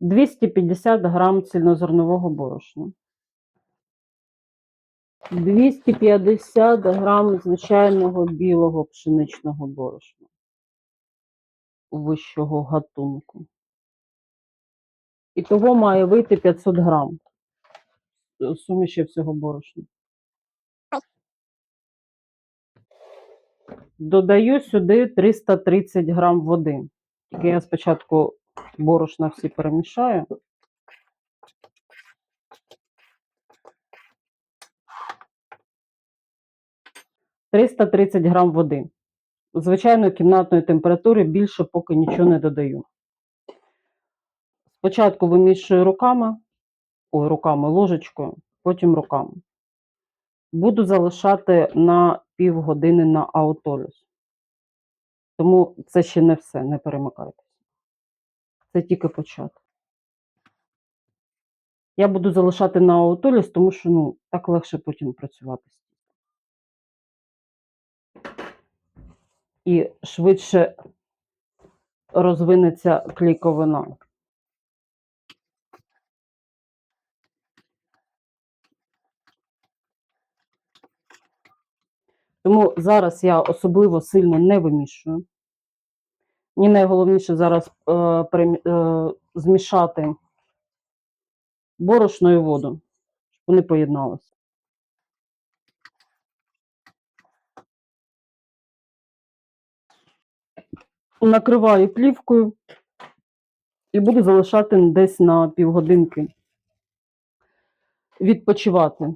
250 грам цільнозернового борошна. 250 грам звичайного білого пшеничного борошна вищого гатунку. І того має вийти 500 грам е, суміші всього борошна. Додаю сюди 330 грам води. Тільки я спочатку борошна всі перемішаю. «330 грам води. Звичайної кімнатної температури більше поки нічого не додаю. Спочатку вимішую руками, ой, руками, ложечкою, потім руками. Буду залишати на півгодини на аутолюс. Тому це ще не все, не перемикайтеся. Це тільки початок. Я буду залишати на аутолюс, тому що ну, так легше потім працювати. І швидше розвинеться клейковина. Тому зараз я особливо сильно не вимішую. Мені найголовніше зараз е, перемі- е, змішати борошно і воду, щоб вони поєдналися. Накриваю плівкою і буду залишати десь на півгодинки відпочивати.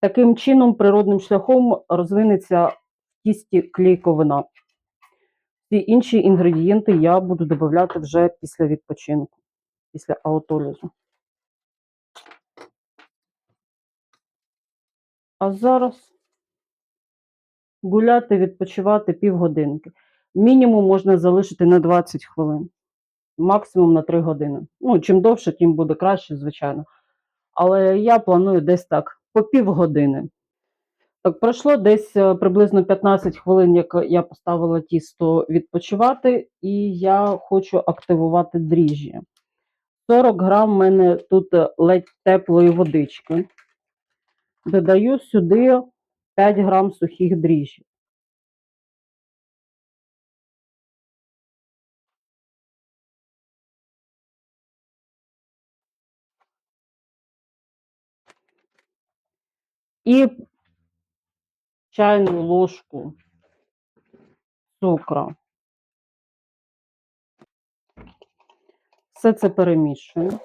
Таким чином, природним шляхом розвинеться в тісті клейковина. Всі інші інгредієнти я буду додавати вже після відпочинку, після аутолізу. А зараз гуляти, відпочивати півгодинки. Мінімум можна залишити на 20 хвилин, максимум на 3 години. Ну, чим довше, тим буде краще, звичайно. Але я планую десь так, по півгодини. Так, пройшло десь е, приблизно 15 хвилин, як я поставила тісто відпочивати, і я хочу активувати дріжджі. 40 грам в мене тут е, ледь теплої водички. Додаю сюди 5 грам сухих дріжджів. І чайну ложку цукру. Все це перемішую.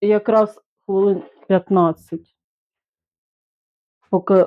І якраз хвилин 15, поки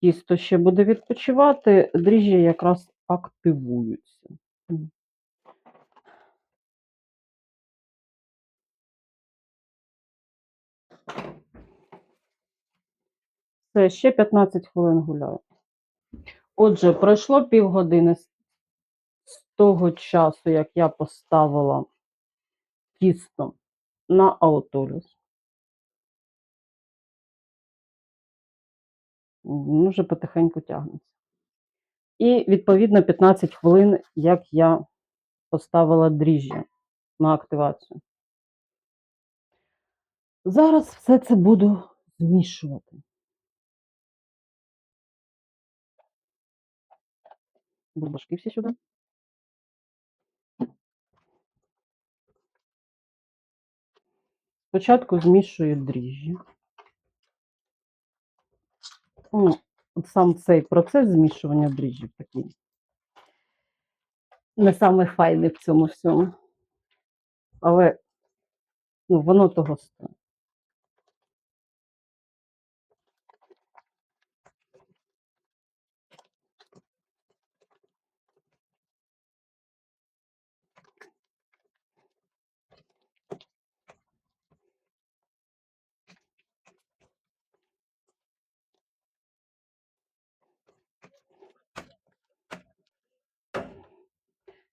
тісто ще буде відпочивати, дріжджі якраз активуються. Все, ще 15 хвилин гуляю. Отже, пройшло півгодини з того часу, як я поставила тісто на аутолюс. Вже потихеньку тягнеться. І відповідно 15 хвилин, як я поставила дріжджі на активацію. Зараз все це буду змішувати. Бульбашки всі сюди. Спочатку змішую дріжджі. Ну, от сам цей процес змішування дріжджів такий. Не самий файний в цьому всьому. Але ну, воно того стоїть.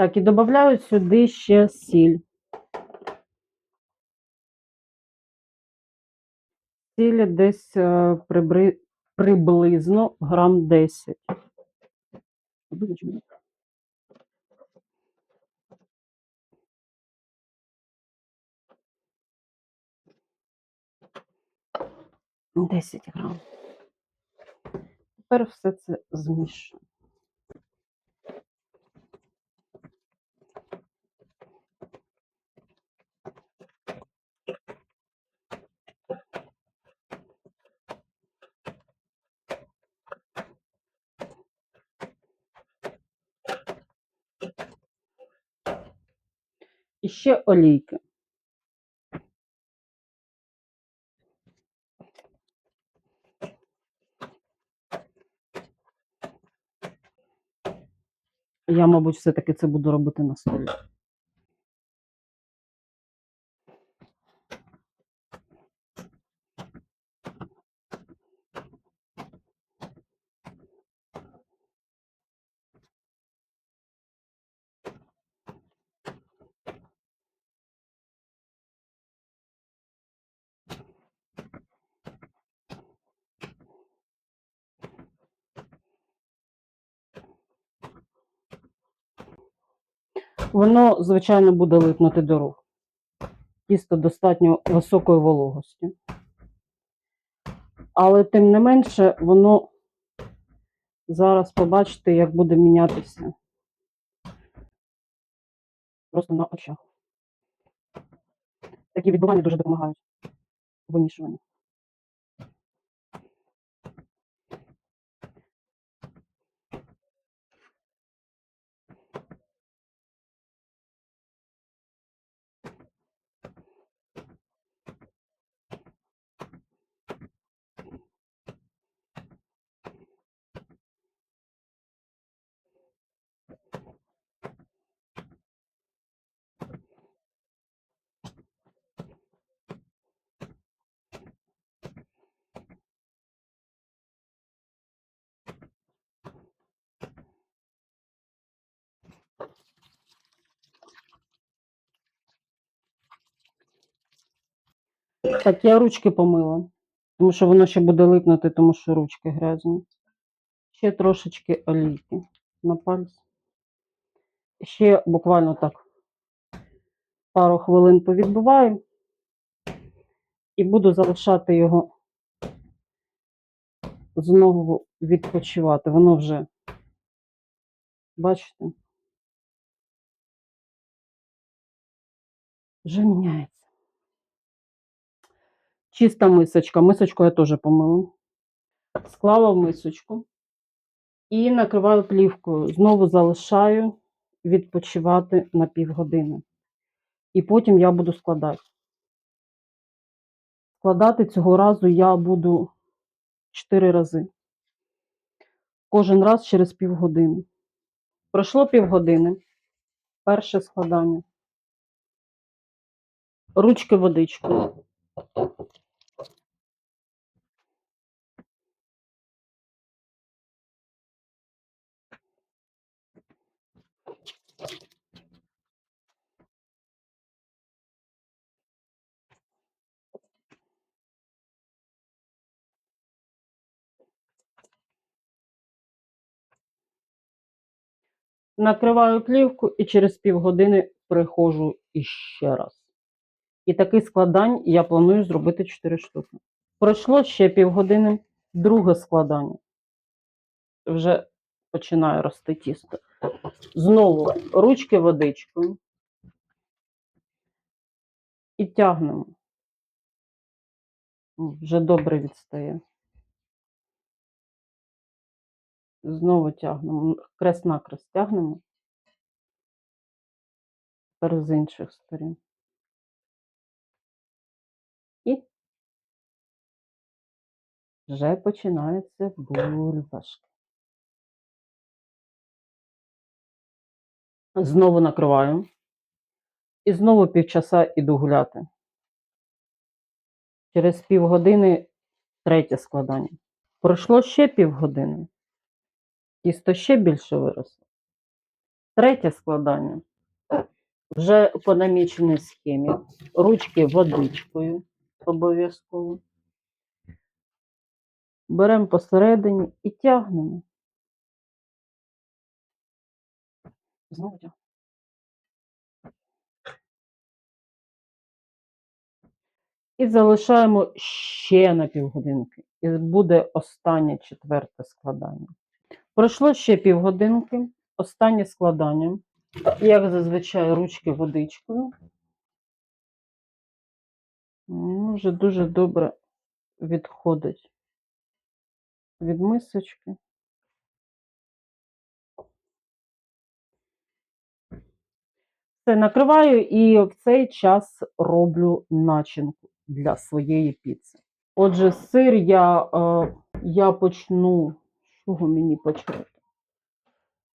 Так, і додаю сюди ще сіль. Сіль десь е, прибри... приблизно грам 10. Десять грам. Тепер все це змішуємо. Ще олійки. Я, мабуть, все-таки це буду робити на столі. Воно, звичайно, буде липнути до рук. Тісто достатньо високої вологості. Але тим не менше, воно зараз побачите, як буде мінятися. Просто на очах. Такі відбування дуже допомагають у Так, я ручки помила, тому що воно ще буде липнути, тому що ручки грязні. Ще трошечки олійки на пальці. Ще буквально так пару хвилин повідбиваю і буду залишати його знову відпочивати. Воно вже, бачите, вже міняється. Чиста мисочка. Мисочку я теж помила. Склала в мисочку і накриваю плівкою. Знову залишаю відпочивати на півгодини. І потім я буду складати. Складати цього разу я буду 4 рази. Кожен раз через півгодини. Пройшло півгодини. Перше складання. Ручки водичкою. Накриваю плівку і через півгодини приходжу іще раз. І таких складань я планую зробити 4 штуки. Пройшло ще півгодини, друге складання. Вже починає рости тісто. Знову ручки водичкою. І тягнемо. Вже добре відстає. Знову тягнемо. Крест-накрест тягнемо. Тепер з інших сторін. І вже починається бульбашки. Знову накриваю. І знову півчаса іду гуляти. Через півгодини третє складання. Пройшло ще півгодини. Тісто ще більше виросло. Третє складання. Вже по наміченій схемі. Ручки водичкою обов'язково. Беремо посередині і тягнемо. Знову тягнемо. І залишаємо ще на півгодинки. І буде останнє четверте складання. Пройшло ще півгодинки. Останнє складання. Як зазвичай, ручки водичкою. Ну, Вже дуже добре відходить від мисочки. Все накриваю і в цей час роблю начинку для своєї піци. Отже, сир я, е, я почну. Чого мені почати?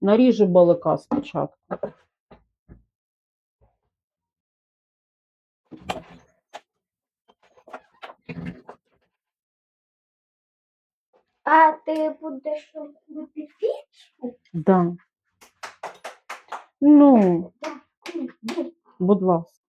Наріжу балика спочатку. А ти будеш робити піцу? Да. Ну, будь ласка.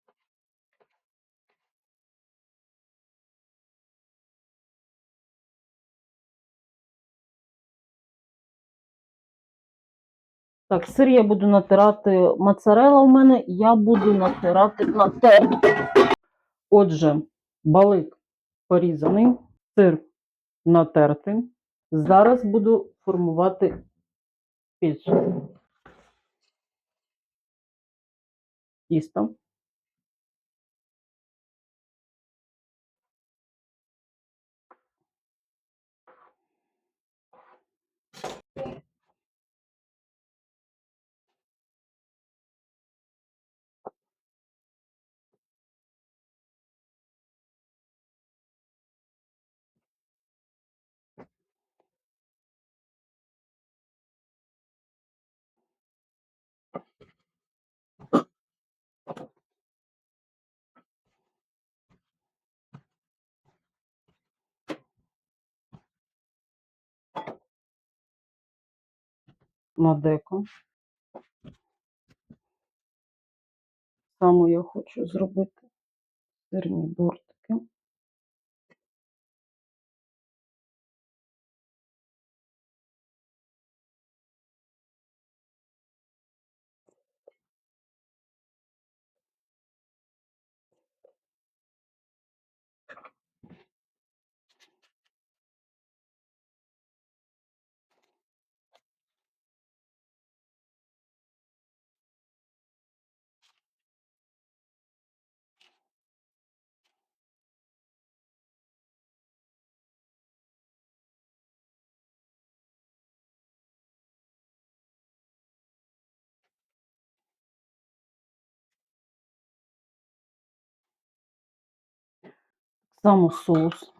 Так, сир я буду натирати моцарела у мене, я буду натирати на терку. Отже, балик порізаний, сир натертий. Зараз буду формувати піцу. Тісто. На деко. Саме я хочу зробити сирні бортики. Само соус.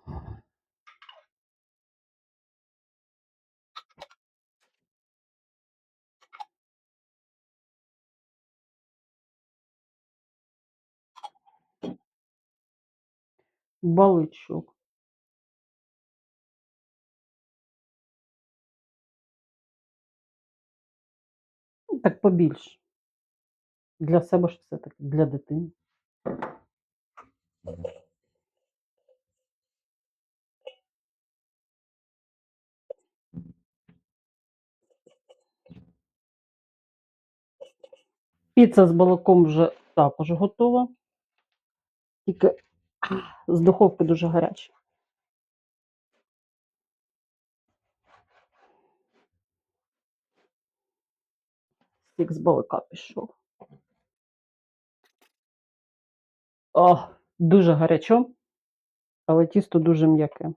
Баличок. Ну, Так побільше. Для себе ж все-таки, для дитини. Піца з баликом вже також готова. Тільки з духовки дуже гаряча. Стік з балика пішов. О, дуже гарячо, але тісто дуже м'яке.